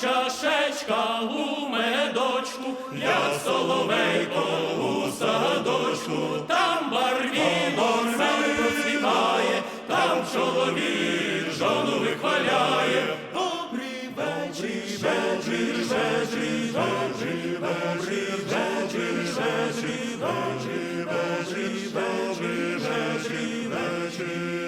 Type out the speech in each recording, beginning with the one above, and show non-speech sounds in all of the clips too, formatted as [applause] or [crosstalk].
чашечка у медочку, як соловейко у садочку, там барвінок сам процвітає, там чоловік жону вихваляє. Добрий вечір, вечір, вечір, вечір, вечір, вечір, вечір, вечір, вечір, вечір, вечір, вечір.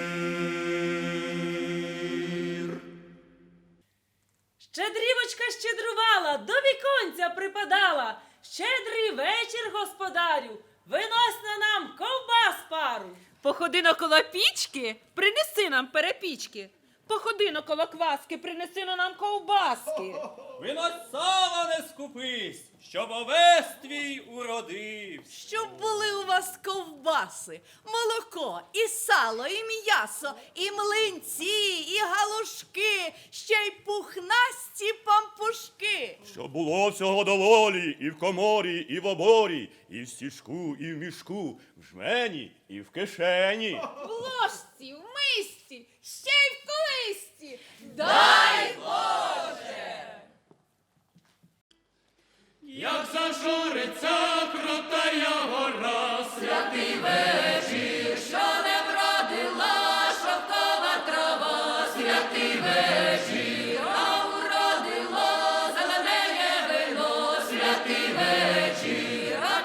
Щедрівочка щедрувала, до віконця припадала. Щедрий вечір, господарю, винось на нам ковбас пару. Походи на коло пічки, принеси нам перепічки. Походи на коло кваски, принеси на нам ковбаски. [laughs] Винось сала не скупись, щоб овес твій уродився. Щоб були у вас ковбаси, молоко, і сало, і м'ясо, і млинці, і галушки, ще й пухнасті пампушки. Щоб було всього доволі і в коморі, і в оборі, і в стіжку, і в мішку, в жмені, і в кишені. в ложці, в мисці, ще й в колисці. Як зажуриться крутая гора, Що не вродила шовкова трава, святий вечір, а уродило зеленеє вино, святий вечір, а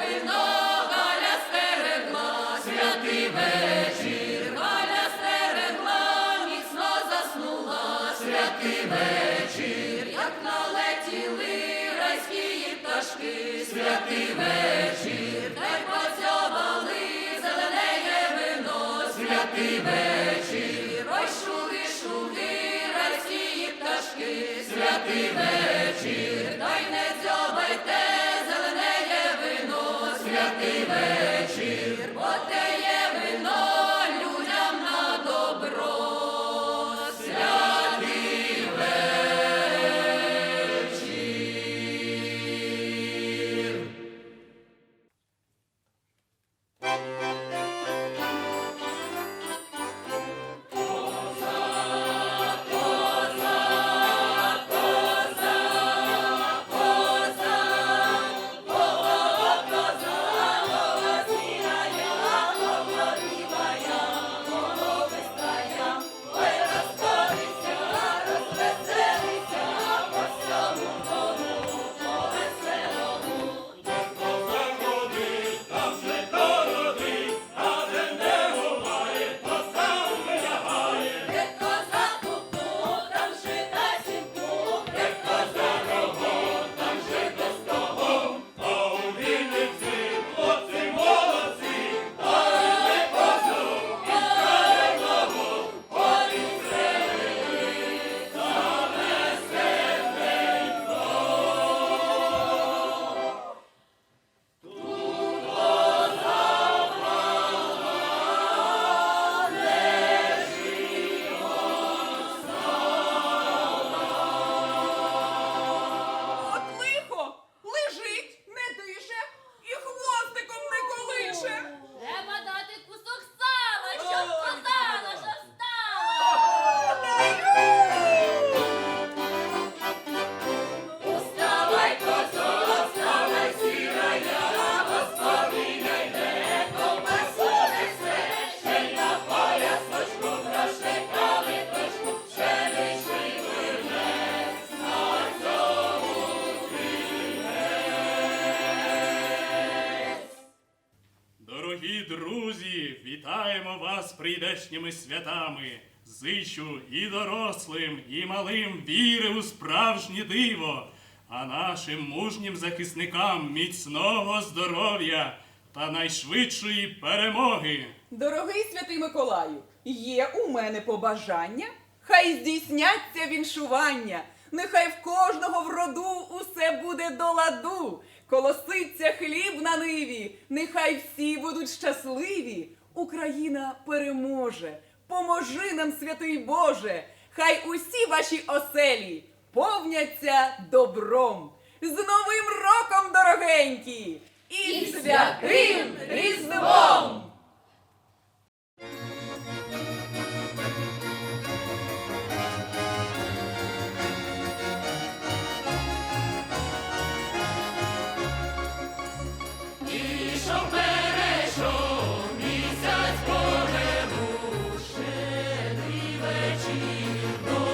вино, Галя стерегла, святий вечір, Галя стерегла, міцно заснула, святий вечір, як налетіли райські пташки, святий вечір, вечір, ой шуги, шуги, райські пташки, святий вечір, дай не прийдешніми святами. Зичу і дорослим, і малим віри у справжнє диво, а нашим мужнім захисникам міцного здоров'я та найшвидшої перемоги. Дорогий святий Миколаю, є у мене побажання, хай здійсняться віншування, нехай в кожного в роду усе буде до ладу, колоситься хліб на ниві, нехай всі будуть щасливі. Україна переможе, поможи нам, святий Боже, хай усі ваші оселі повняться добром. З Новим роком, дорогенькі! І святим Різдвом! Вечір,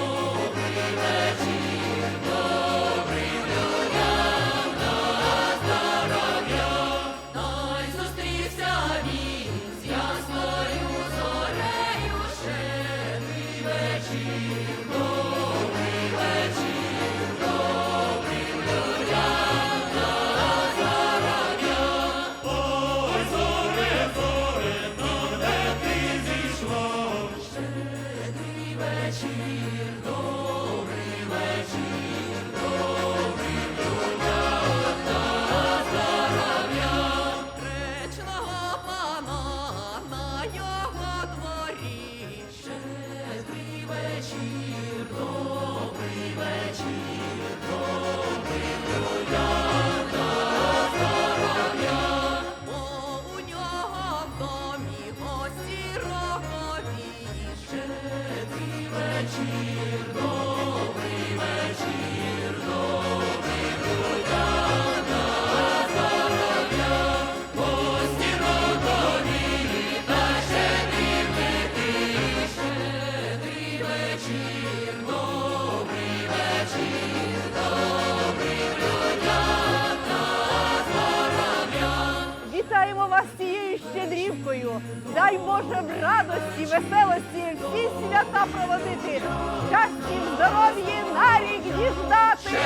цією. Дай Боже в радості, веселості всі свята проводити. Щастя, здоров'ї навік діждати.